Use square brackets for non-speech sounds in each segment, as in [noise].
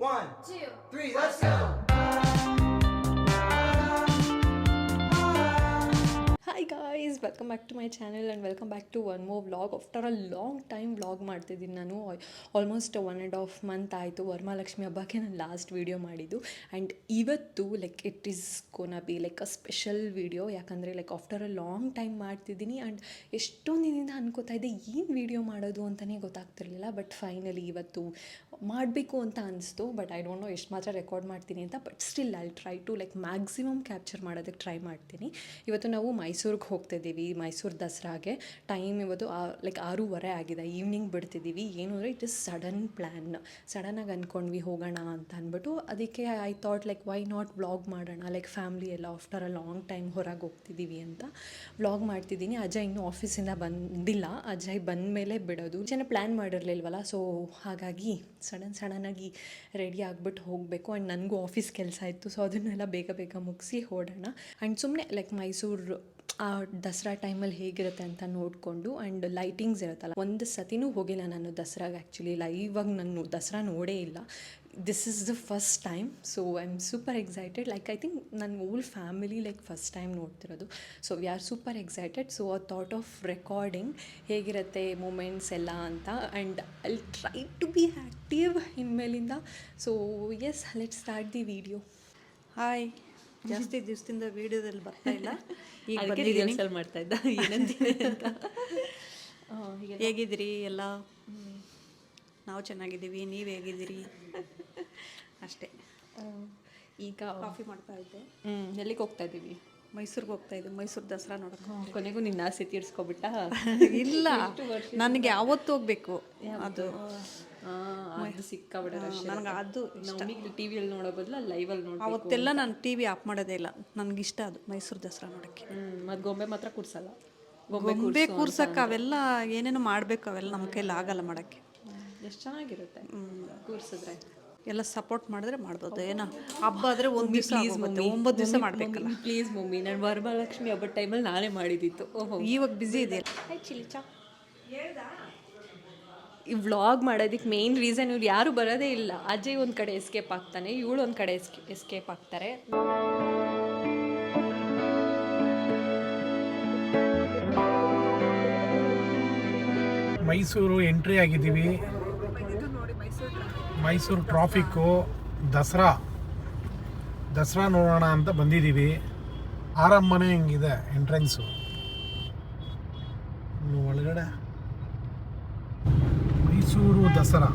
One, two, three, let's go. Hi guys welcome back to my channel and welcome back to one more vlog after a long time vlog ಮಾಡ್ತಿದ್ದೀನಿ ನಾನು almost one and half month ಆಯಿತು. ವರಮಹಾಲಕ್ಷ್ಮಿ ಹಬ್ಬಕ್ಕೆ ನಾನು last video ಮಾಡಿದ್ದು. And ಇವತ್ತು like it is gonna be like a special video ಯಾಕಂದರೆ like after a long time ಮಾಡ್ತಿದ್ದೀನಿ. And ಎಷ್ಟೊಂದು ದಿನದಿಂದ ಅನ್ಕೋತಾ ಇದ್ದೆ, ಏನು ವೀಡಿಯೋ ಮಾಡೋದು ಅಂತಲೇ ಗೊತ್ತಾಗ್ತಿರಲಿಲ್ಲ. ಬಟ್ ಫೈನಲಿ ಇವತ್ತು ಮಾಡಬೇಕು ಅಂತ ಅನಿಸ್ತು. ಬಟ್ ಐ ಡೋಂಟ್ ನೋ ಎಷ್ಟು ಮಾತ್ರ ರೆಕಾರ್ಡ್ ಮಾಡ್ತೀನಿ ಅಂತ. But still I try to like maximum capture ಮಾಡೋದಕ್ಕೆ ಟ್ರೈ ಮಾಡ್ತೀನಿ. ಇವತ್ತು ನಾವು ಮೈಸೂರಿಗೆ ಹೋಗ್ತಿದ್ದೀವಿ ಮೈಸೂರು ದಸರಾಗೆ. ಟೈಮ್ ಇವತ್ತು ಲೈಕ್ ಆರೂವರೆ ಆಗಿದೆ. ಈವ್ನಿಂಗ್ ಬಿಡ್ತಿದ್ದೀವಿ. ಏನು ಅಂದರೆ ಇಟ್ ಇಸ್ ಸಡನ್ ಪ್ಲ್ಯಾನ್ ಸಡನ್ನಾಗಿ ಅಂದ್ಕೊಂಡ್ವಿ ಹೋಗೋಣ ಅಂತ ಅಂದ್ಬಿಟ್ಟು ಅದಕ್ಕೆ I thought like why not vlog ಮಾಡೋಣ? ಲೈಕ್ ಫ್ಯಾಮ್ಲಿ ಎಲ್ಲ ಆಫ್ಟರ್ ಅ ಲಾಂಗ್ ಟೈಮ್ ಹೊರಗೆ ಹೋಗ್ತಿದ್ದೀವಿ ಅಂತ ವ್ಲಾಗ್ ಮಾಡ್ತಿದ್ದೀನಿ. ಅಜಯ್ ಇನ್ನೂ ಆಫೀಸಿಂದ ಬಂದಿಲ್ಲ. ಅಜಯ್ ಬಂದ ಮೇಲೆ ಬಿಡೋದು. ಜನ ಪ್ಲ್ಯಾನ್ ಮಾಡಿರಲಿಲ್ವಲ್ಲ ಸೊ ಹಾಗಾಗಿ ಸಡನ್ ಸಡನ್ನಾಗಿ ರೆಡಿ ಆಗಿಬಿಟ್ಟು ಹೋಗಬೇಕು. ಆ್ಯಂಡ್ ನನಗೂ ಆಫೀಸ್ ಕೆಲಸ ಇತ್ತು ಸೊ ಅದನ್ನೆಲ್ಲ ಬೇಗ ಬೇಗ ಮುಗಿಸಿ ಹೋಡೋಣ. ಆ್ಯಂಡ್ ಸುಮ್ಮನೆ ಲೈಕ್ ಮೈಸೂರು ಆ ದಸರಾ ಟೈಮಲ್ಲಿ ಹೇಗಿರುತ್ತೆ ಅಂತ ನೋಡಿಕೊಂಡು ಆ್ಯಂಡ್ ಲೈಟಿಂಗ್ಸ್ ಇರುತ್ತಲ್ಲ, ಒಂದು ಸತಿನೂ ಹೋಗಿಲ್ಲ ನಾನು ದಸರಾಗೆ ಆ್ಯಕ್ಚುಲಿ ಲೈವಾಗಿ ನಾನು ದಸರಾ ನೋಡೇ ಇಲ್ಲ. This is the first time so I am super excited like I think ನನ್ನ whole family like first time ನೋಡ್ತಿರೋದು. So we are super excited so a thought of recording ಹೇಗಿರುತ್ತೆ moments ಎಲ್ಲ ಅಂತ. And I try to be active ಇನ್ಮೇಲಿಂದ. So yes let start the video hi ಜಾಸ್ತಿ ದಿವಸದಿಂದ ವಿಡಿಯೋದಲ್ಲಿ ಬರ್ತಾ ಇಲ್ಲ. ಈಗ ರಿಹರ್ಸಲ್ ಮಾಡ್ತಾ ಇದ್ದ. ಏನಂತೀನಿ ಅಂತ. ಹೇಗಿದ್ದೀರಿ ಎಲ್ಲ? ನಾವು ಚೆನ್ನಾಗಿದ್ದೀವಿ ನೀವು ಹೇಗಿದ್ದೀರಿ? ಅಷ್ಟೇ. ಈಗ ಕಾಫಿ ಮಾಡ್ತಾ ಇದ್ದೆ. ಹ್ಞೂ ಎಲ್ಲಿಗೆ ಹೋಗ್ತಾ ಇದ್ದೀವಿ? ಮೈಸೂರಿಗೆ ಹೋಗ್ತಾ ಇದ್ದೆ ಮೈಸೂರು ದಸರಾ ನೋಡೋಕೆ. ಕೊನೆಗೂ ನಿನ್ನ ಆಸೆ ತೀರ್ಸ್ಕೊಬಿಟ್ಟ? ಇಲ್ಲ ನನಗೆ ಅವತ್ತು ಹೋಗ್ಬೇಕು? ಅದು. ಸಿಕ್ಕಾಬಿಡ ನನಗೆ ಅದು ನಮಗೆ ಟಿ ವಿಯಲ್ಲಿ ನೋಡೋ ಬದಲು ಲೈವಲ್ಲಿ ಅವತ್ತೆಲ್ಲ ನಾನು ಟಿ ವಿ ಆಫ್ ಮಾಡೋದೇ ಇಲ್ಲ. ನನಗೆ ಇಷ್ಟ ಅದು ಮೈಸೂರು ದಸರಾ ನೋಡೋಕ್ಕೆ. ಮತ್ತು ಗೊಂಬೆ ಮಾತ್ರ ಕೂರ್ಸಲ್ಲ? ಗೊಂಬೆ ಕೂರ್ಸಕ್ಕೆ ಅವೆಲ್ಲ ಏನೇನೋ ಮಾಡಬೇಕು ಅವೆಲ್ಲ ನಮ್ಮ ಕೈಲಿ ಆಗಲ್ಲ ಮಾಡೋಕ್ಕೆ. ಎಷ್ಟು ಚೆನ್ನಾಗಿರುತ್ತೆ? ಕೂರ್ಸಿದ್ರೆ. ಎಲ್ಲ ಸಪೋರ್ಟ್ ಮಾಡಿದ್ರೆ ಮಾಡ್ಬೋದು. ಏನೋ ಹಬ್ಬ ಆದರೆ ಒಂದು ದಿವಸ ಒಂಬತ್ತು ದಿವಸ ಮಾಡಬೇಕಲ್ಲ. Please mummy. ನಾನು ವರಮಹಾಲಕ್ಷ್ಮಿ ಹಬ್ಬದ ಟೈಮಲ್ಲಿ ನಾನೇ ಮಾಡಿದ್ದಿತ್ತು ಓಹೋ. ಇವಾಗ ಬ್ಯುಸಿ ಇದೆ ಈ ವ್ಲಾಗ್ ಮಾಡೋದಕ್ಕೆ ಮೇನ್ ರೀಸನ್ ಇವ್ರು ಯಾರು ಬರೋದೇ ಇಲ್ಲ. ಅಜಯ್ ಒಂದು ಕಡೆ ಎಸ್ಕೇಪ್ ಆಗ್ತಾನೆ ಇವಳು ಒಂದು ಕಡೆ ಎಸ್ಕೆ ಎಸ್ಕೇಪ್ ಆಗ್ತಾರೆ. ಮೈಸೂರು ಎಂಟ್ರಿ ಆಗಿದ್ದೀವಿ. ಮೈಸೂರು ಟ್ರಾಫಿಕ್ಕು ದಸರಾ. ದಸರಾ ನೋಡೋಣ ಅಂತ ಬಂದಿದ್ದೀವಿ. ಆರಮ್ಮನೆ ಹಿಂಗಿದೆ ಎಂಟ್ರೆನ್ಸು. ಒಳಗಡೆ ಮೈಸೂರು ದಸರಾ.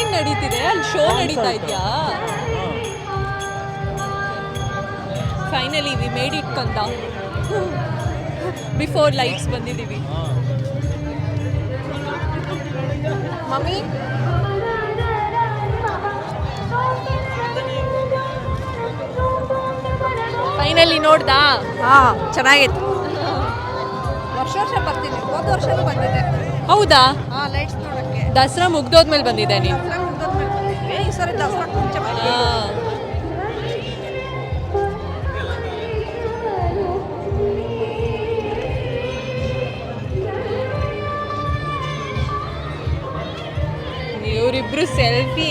ಅಲ್ಲಿ ನಡೀತಿದೆ ಅಲ್ಲಿ ಶೋ ನಡೀತಾ ಇದೆಯಾ? ಫೈನಲಿ ವಿ ಮೇಡ್ ಇಟ್ ಕಂದ. ಬಿಫೋರ್ ಲೈಟ್ಸ್ ಬಂದಿದ್ದೀವಿ ಮಮ್ಮಿ? ಫೈನಲಿ ನೋಡ್ದಾ? ಹಾ ಚೆನ್ನಾಗಿತ್ತು ವರ್ಷ ವರ್ಷ ಬರ್ತೀನಿ ಹೋದ ವರ್ಷನೂ ಬಂದಿದೆ. ಹೌದಾ? ಹಾ ಲೈಟ್ಸ್ ದಸರಾ ಮುಗ್ದೋದ್ಮೇಲೆ ಬಂದಿದ್ದೆ ನೀನು? ಈ ಸರಿ ಮುಂಚೆ ಇವರಿಬ್ರು ಸೆಲ್ಫಿ.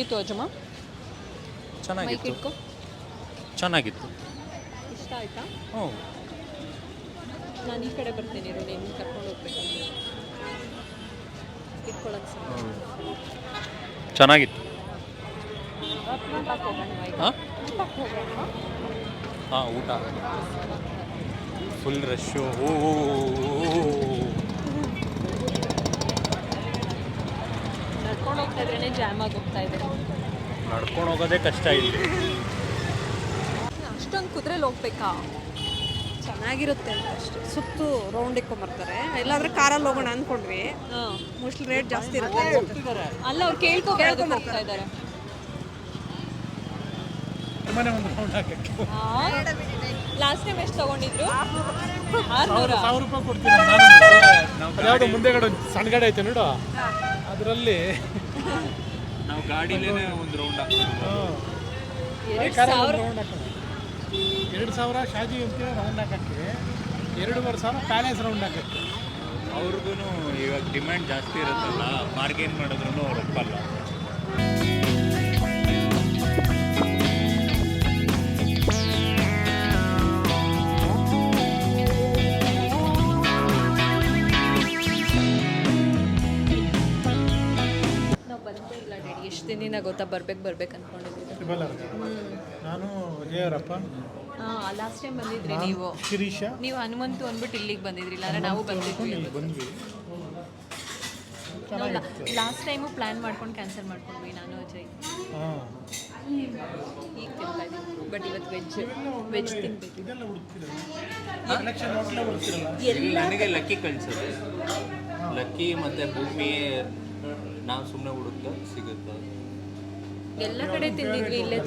ಅಜ್ಜಮ್ಮ ಮೈಕ್ ಚೆನ್ನಾಗಿತ್ತು. ಇಟ್ಕೊ. ಚೆನ್ನಾಗಿತ್ತು. ಇಷ್ಟ ಆಯ್ತಾ? ಹ್ಞೂ. ನಾನು ಈ ಕಡೆ ಬರ್ತೀನಿ ಇರು ನೀನು ಕರ್ಕೊಂಡು ಹೋಗ್ಬೇಕು. ಇಟ್ಕೊಳಕ್ಕೆ ಚೆನ್ನಾಗಿತ್ತು. ಹಾಂ? ಹೋಗೋಣ? ಹಾಂ ಊಟ. ಫುಲ್ ರಶ್ಶು ಓ. ನಡ್ಕೊಂಡು ಹೋಗ್ತಾ ಇದ್ರೇ ಜಾಮ್ ಆಗಿ ಹೋಗ್ತಾ ಇದೆ. ನಡ್ಕೊಂಡು ಹೋಗೋದೇ ಕಷ್ಟ ಇಲ್ಲಿ. ಅಷ್ಟೊಂದು ಕುದುರೆಲಿ ಹೋಗ್ಬೇಕಾ? ಚೆನ್ನಾಗಿರುತ್ತೆ ಅಂತ ಅಷ್ಟೇ. ಸುತ್ತು ರೌಂಡ್ ಇಕ್ಕೊಂಬರ್ತಾರೆ ಇಲ್ಲಾಂದ್ರೆ ಕಾರಲ್ಲಿ ಹೋಗೋಣ ಅಂದ್ಕೊಂಡ್ವಿ ಹಾಂ. ಮೋಸ್ಟ್ಲಿ ರೇಟ್ ಜಾಸ್ತಿ ಇರುತ್ತೆ. ಅಲ್ಲ ಅವ್ರು ಹೋಗ್ತಾ ಇದ್ದಾರೆ. ಲಾಸ್ಟ್ ಟೈಮ್ ಎಷ್ಟು ತಗೊಂಡಿದ್ರು? ಸಾವಿರ ರೂಪಾಯಿ ಕೊಡ್ತೀನಿ ಮುಂದೆಗಡೆ ಒಂದು ಸಣ್ಣ ಗಾಡಿ ಐತೆ ನೋಡು. ಅದರಲ್ಲಿ ನಾವು ಗಾಡಿಲೇ ಒಂದು ರೌಂಡ್ ಎರಡು ಸಾವಿರ ರೌಂಡ್ ಹಾಕೋದು ಎರಡು ಸಾವಿರ ಶಾಜಿ ಅಂತ ರೌಂಡ್ ಹಾಕಕ್ಕೆ ಎರಡೂವರೆ ಸಾವಿರ ಪ್ಯಾಲೇಸ್ ರೌಂಡ್ ಹಾಕಕ್ಕೆ. ಅವ್ರಿಗೂ ಇವಾಗ ಡಿಮ್ಯಾಂಡ್ ಜಾಸ್ತಿ ಇರುತ್ತಲ್ಲ ಬಾರ್ಗೇನ್ ಮಾಡಿದ್ರು ಅವ್ರು ಒಪ್ಪಲ್ಲ. ಗೊತ್ತಾ? ಬರ್ಬೇಕು ಬರ್ಬೇಕು ಅನ್ಕೊಂಡಿದ್ರಿ ಟ್ರಿಬಲರ್ ನಾನು ವಿಜಯರಪ್ಪ ಲಾಸ್ಟ್ ಟೈಮ್ ಬಂದಿದ್ರಿ ನೀವು. ಶಿರೀಶ ನೀವು ಹನುಮಂತು ಅಂದ್ಬಿಟ್ಟು ಇಲ್ಲಿಗೆ ಬಂದಿದ್ರಿ ಇಲ್ಲಾಂದ್ರೆ ನಾವು ಬಂದಿದ್ವಿ. ಇಲ್ಲಿ ಬಂದ್ವಿ ಲಾಸ್ಟ್ ಟೈಮು ಪ್ಲ್ಯಾನ್ ಮಾಡ್ಕೊಂಡು ಕ್ಯಾನ್ಸಲ್ ಮಾಡ್ಕೊಂಡ್ವಿ ನಾನು ಅಜಯ್ ಈಗ ತಿಂತಾ ಬಟ್ ಇವತ್ತು ವೆಜ್ ವೆಜ್ ತಿನ್ಬೇಕು. ನನಗೆ ಲಕ್ಕಿ ಕಳಿಸೋದು ಲಕ್ಕಿ ಮತ್ತು ಭೂಮಿ ನಾವು ಸುಮ್ಮನೆ ಹುಡುಕ್ತಾ ಸಿಗುತ್ತೆ. ಎಲ್ಲ ಕಡೆ ತಿಂದಿದ್ವಿ ಇಲ್ಲೇ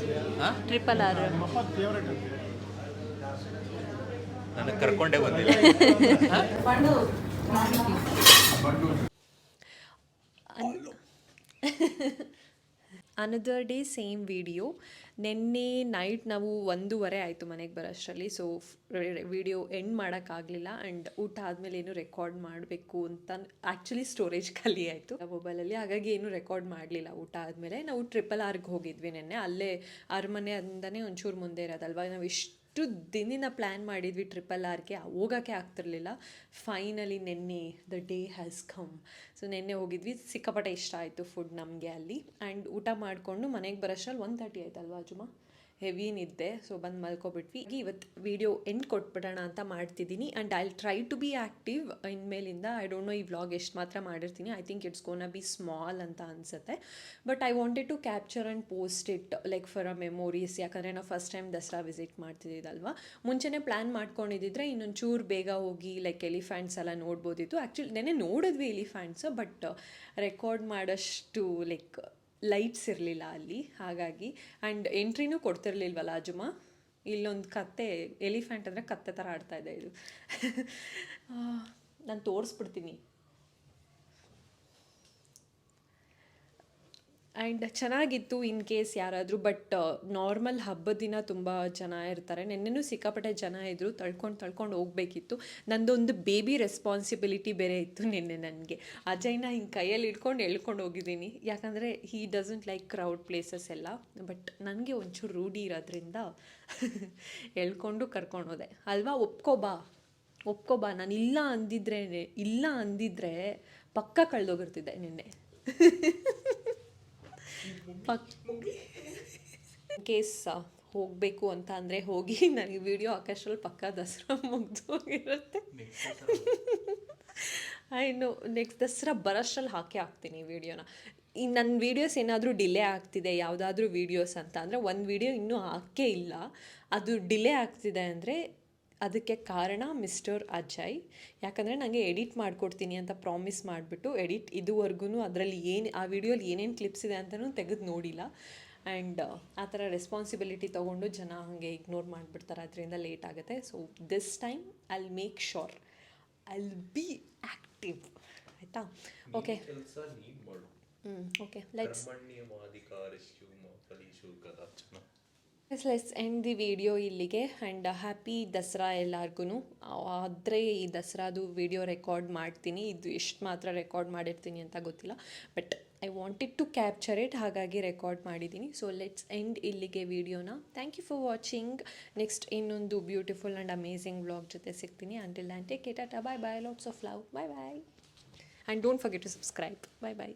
ಟ್ರಿಪಲ್ ಆರ್ ನನಗೆ ಕರ್ಕೊಂಡೇ ಬಂದಿಲ್ಲ. ಅನದರ್ ಡೇ ಸೇಮ್ ವಿಡಿಯೋ ನಿನ್ನೆ ನೈಟ್ ನಾವು ಒಂದೂವರೆ ಆಯಿತು ಮನೆಗೆ ಬರೋಷ್ಟರಲ್ಲಿ ಸೊ ವಿಡಿಯೋ ಎಂಡ್ ಮಾಡೋಕ್ಕಾಗಲಿಲ್ಲ ಆ್ಯಂಡ್ ಊಟ ಆದಮೇಲೆ ಏನು ರೆಕಾರ್ಡ್ ಮಾಡಬೇಕು ಅಂತ ಆ್ಯಕ್ಚುಲಿ ಸ್ಟೋರೇಜ್ [laughs] ಖಾಲಿ ಆಯಿತು. ಮೊಬೈಲಲ್ಲಿ ಹಾಗಾಗಿ ಏನು ರೆಕಾರ್ಡ್ ಮಾಡಲಿಲ್ಲ ಊಟ ಆದಮೇಲೆ. ನಾವು ಟ್ರಿಪಲ್ ಆರ್ಗೆ ಹೋಗಿದ್ವಿ ನಿನ್ನೆ. ಅಲ್ಲೇ ಅರಮನೆ ಅಂದನೇ ಒಂಚೂರು ಮುಂದೆ ಇರೋದಲ್ವಾ? ನಾವು ಇಷ್ಟು ದಿನಿನ ಪ್ಲ್ಯಾನ್ ಮಾಡಿದ್ವಿ ಟ್ರಿಪಲ್ ಆರ್ಗೆ ಹೋಗೋಕ್ಕೆ ಆಗ್ತಿರ್ಲಿಲ್ಲ. ಫೈನಲಿ ನೆನ್ನೆ the day has come so ನೆನ್ನೆ ಹೋಗಿದ್ವಿ. ಸಿಕ್ಕಾಪಟ್ಟೆ ಇಷ್ಟ ಆಯಿತು ಫುಡ್ ನಮಗೆ ಅಲ್ಲಿ. ಆ್ಯಂಡ್ ಊಟ ಮಾಡಿಕೊಂಡು ಮನೆಗೆ ಬರೋಷ್ಟ್ರಲ್ಲಿ ಒನ್ ತರ್ಟಿ ಆಯ್ತಲ್ವಾ, ಅಜುಮ? ಹೆವಿ ನಿದ್ದೆ ಸೊ ಬಂದು ಮಲ್ಕೊಬಿಟ್ವಿ. ಇವತ್ತು ವಿಡಿಯೋ ಎಂಡ್ ಕೊಟ್ಬಿಡೋಣ ಅಂತ ಮಾಡ್ತಿದ್ದೀನಿ. And I try to be active ಇನ್ಮೇಲಿಂದ I don't know ಈ ವ್ಲಾಗ್ ಎಷ್ಟು ಮಾತ್ರ ಮಾಡಿರ್ತೀನಿ. I think it's gonna be small ಅಂತ ಅನಿಸುತ್ತೆ. But I wanted to capture and post it like for a memories ಯಾಕಂದರೆ ನಾವು ಫಸ್ಟ್ ಟೈಮ್ ದಸರಾ ವಿಸಿಟ್ ಮಾಡ್ತಿದ್ದಿದ್ದಲ್ವಾ? ಮುಂಚೆನೇ ಪ್ಲ್ಯಾನ್ ಮಾಡ್ಕೊಂಡಿದ್ದಿದ್ರೆ ಇನ್ನೊಂದು ಚೂರು ಬೇಗ ಹೋಗಿ ಲೈಕ್ ಎಲಿಫ್ಯಾಂಟ್ಸ್ ಎಲ್ಲ ನೋಡ್ಬೋದಿತ್ತು. ಆ್ಯಕ್ಚುಲಿ ನೆನೆ ನೋಡಿದ್ವಿ ಎಲಿಫ್ಯಾಂಟ್ಸ್ ಬಟ್ ರೆಕಾರ್ಡ್ ಮಾಡೋಷ್ಟು ಲೈಕ್ ಲೈಟ್ಸ್ ಇರಲಿಲ್ಲ ಅಲ್ಲಿ, ಹಾಗಾಗಿ. ಆ್ಯಂಡ್ ಎಂಟ್ರಿನೂ ಕೊಡ್ತಿರ್ಲಿಲ್ವಲ್ಲ ಅಜುಮ? ಇಲ್ಲೊಂದು ಕತ್ತೆ ಎಲಿಫೆಂಟ್ ಅಂದರೆ ಕತ್ತೆ ಥರ ಆಡ್ತಾ ಇದೆ ಇದು. [laughs] ನಾನು ತೋರಿಸ್ಬಿಡ್ತೀನಿ. ಆ್ಯಂಡ್ ಚೆನ್ನಾಗಿತ್ತು ಇನ್ ಕೇಸ್ ಯಾರಾದರೂ ಬಟ್ ನಾರ್ಮಲ್ ಹಬ್ಬದ ದಿನ ತುಂಬ ಜನ ಇರ್ತಾರೆ. ನೆನ್ನೆನೂ ಸಿಕ್ಕಾಪಟ್ಟೆ ಜನ ಇದ್ದರು ತಳ್ಕೊಂಡು ತಳ್ಕೊಂಡು ಹೋಗಬೇಕಿತ್ತು. ನಂದೊಂದು ಬೇಬಿ ರೆಸ್ಪಾನ್ಸಿಬಿಲಿಟಿ ಬೇರೆ ಇತ್ತು ನಿನ್ನೆ ನನಗೆ. ಅಜಯ್ನ ಹಿಂಗೆ ಕೈಯಲ್ಲಿ ಇಟ್ಕೊಂಡು ಎಳ್ಕೊಂಡು ಹೋಗಿದ್ದೀನಿ. ಯಾಕಂದರೆ he doesn't like crowd places ಎಲ್ಲ. ಬಟ್ ನನಗೆ ಒಂಚೂರು ರೂಢಿ ಇರೋದ್ರಿಂದ [laughs] ಎಳ್ಕೊಂಡು ಕರ್ಕೊಂಡು ಹೋದೆ. ಅಲ್ವಾ, ಒಪ್ಕೋಬಾ. ಒಪ್ಕೋಬಾ. ನಾನು ಇಲ್ಲ ಅಂದಿದ್ರೆ ಇಲ್ಲ ಅಂದಿದ್ರೆ ಪಕ್ಕ ಕಳೆದೋಗಿರ್ತಿದ್ದೆ ನಿನ್ನೆ. [laughs] ಪಕ್ ಕೇಸ್ ಹೋಗಬೇಕು ಅಂತ ಅಂದರೆ ಹೋಗಿ ನನಗೆ ವಿಡಿಯೋ ಆಕಾಶಲ್ಲಿ ಪಕ್ಕ ದಸರಾ ಮುಗ್ದು ಹೋಗಿರುತ್ತೆ. [laughs] ಇನ್ನು ನೆಕ್ಸ್ಟ್ ದಸರಾ ಬರಷ್ಟ್ರಲ್ಲಿ ಹಾಕಿ ಹಾಕ್ತೀನಿ ವಿಡಿಯೋನ ಈ ನನ್ನ ವೀಡಿಯೋಸ್ ಏನಾದರೂ ಡಿಲೇ ಆಗ್ತಿದೆ ಯಾವುದಾದ್ರೂ ವೀಡಿಯೋಸ್ ಅಂತ ಅಂದರೆ ಒಂದು ವಿಡಿಯೋ ಇನ್ನೂ ಹಾಕೇ ಇಲ್ಲ. ಅದು ಡಿಲೇ ಆಗ್ತಿದೆ ಅಂದರೆ ಅದಕ್ಕೆ ಕಾರಣ ಮಿಸ್ಟರ್ ಅಜಯ್. ಯಾಕಂದರೆ ನನಗೆ ಎಡಿಟ್ ಮಾಡಿಕೊಡ್ತೀನಿ ಅಂತ ಪ್ರಾಮಿಸ್ ಮಾಡಿಬಿಟ್ಟು ಎಡಿಟ್ ಇದುವರೆಗೂ ಅದರಲ್ಲಿ ಏನು ಆ ವಿಡಿಯೋಲಿ ಏನೇನು ಕ್ಲಿಪ್ಸ್ ಇದೆ ಅಂತಲೂ ತೆಗೆದು ನೋಡಿಲ್ಲ. ಆ್ಯಂಡ್ ಆ ಥರ ರೆಸ್ಪಾನ್ಸಿಬಿಲಿಟಿ ತೊಗೊಂಡು ಜನ ಹಾಗೆ ಇಗ್ನೋರ್ ಮಾಡಿಬಿಡ್ತಾರೆ ಅದರಿಂದ ಲೇಟ್ ಆಗುತ್ತೆ. So this time I make sure I be active ಆಯಿತಾ? ಓಕೆ ಹ್ಞೂ okay lights let's end the video ಇಲ್ಲಿಗೆ ಆ್ಯಂಡ್ ಹ್ಯಾಪಿ ದಸರಾ ಎಲ್ಲರಿಗೂ ಆದರೆ ಈ ದಸರಾದು ವಿಡಿಯೋ ರೆಕಾರ್ಡ್ ಮಾಡ್ತೀನಿ. ಇದು ಎಷ್ಟು ಮಾತ್ರ ರೆಕಾರ್ಡ್ ಮಾಡಿರ್ತೀನಿ ಅಂತ ಗೊತ್ತಿಲ್ಲ. But I wanted to capture it ಹಾಗಾಗಿ ರೆಕಾರ್ಡ್ ಮಾಡಿದ್ದೀನಿ ಸೊ ಲೆಟ್ಸ್ ಎಂಡ್ ಇಲ್ಲಿಗೆ ವಿಡಿಯೋನ thank you for watching next ಇನ್ನೊಂದು ಬ್ಯೂಟಿಫುಲ್ ಆ್ಯಂಡ್ ಅಮೇಝಿಂಗ್ ಬ್ಲಾಗ್ ಜೊತೆ ಸಿಗ್ತೀನಿ. Until and take it bye bye lots of love bye bye and don't forget to subscribe bye bye